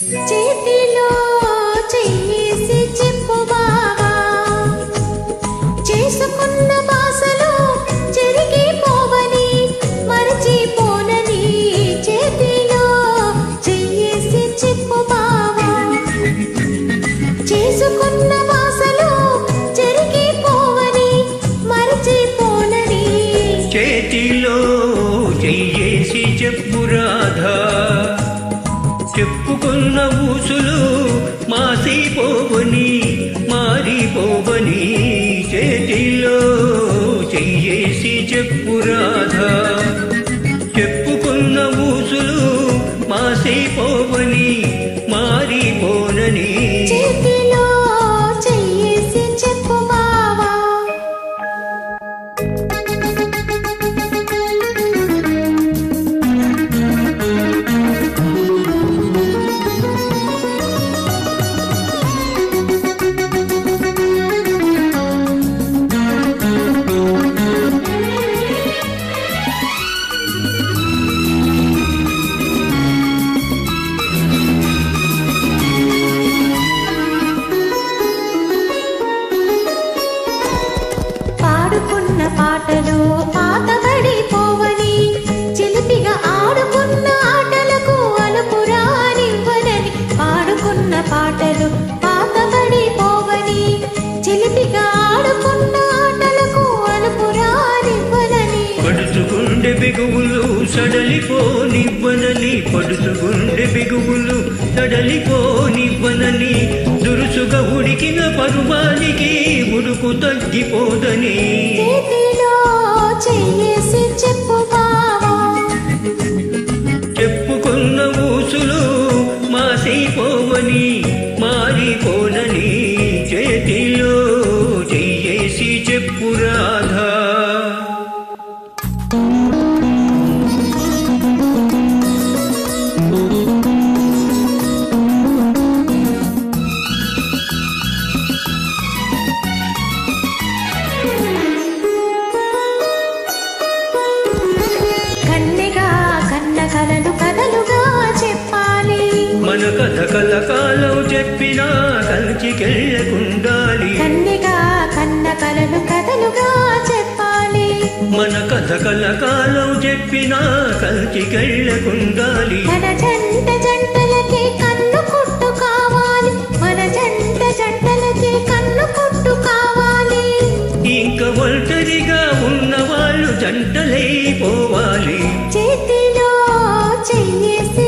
చేతిలో చెయ్యేసి చెప్పు బావా. చేసుకున్న బాసలు చెరిగిపోవని మరచిపోనని చేతిలో చెయ్యేసి చెప్పు బావా. చేసుకున్న బాసలు చెరిగిపోవని మరచిపోనని చేతిలో చెయ్యేసి చెప్పు చెప్పుకున్న ఊసులు మాసిపోవని మారిపోవని చేతిలో చెయ్యేసి చెప్పు రాధా. పాతబడిపోవని చిలిపిగా ఆడుకున్న ఆటలకు అలుపు రానివ్వనని పాడుకున్న పాటలు పాతబడిపోవని చిలిపిగా ఆడుకున్న ఆటలకు అలుపు రానివ్వనని. పడుచుగుండె బిగువులు సడలిపోనివ్వనని పడుచుగుండె బిగువులు సడలిపోనివ్వనని దురుసుగా ఉడికిన పరువానికి ఉడుకు తగ్గిపోదని. చేతిలో చెయ్యేసి కథకాలం చెప్పినా కంచికెళ్ళకుండాలి కన్నిగా కన్న కలలు కథలుగా చెప్పాలి. మన కథ కలకాలం చెప్పినా కంచికెళ్ళకుండాలి మన జంట జంటలకి కన్ను కొట్టు కావాలి. మన జంట జంటలకి కన్ను కొట్టు కావాలి. ఇంకా ఒంటరిగా ఉన్న వాళ్ళు జంటలైపోవాలి. చేతిలో చెయ్యేసి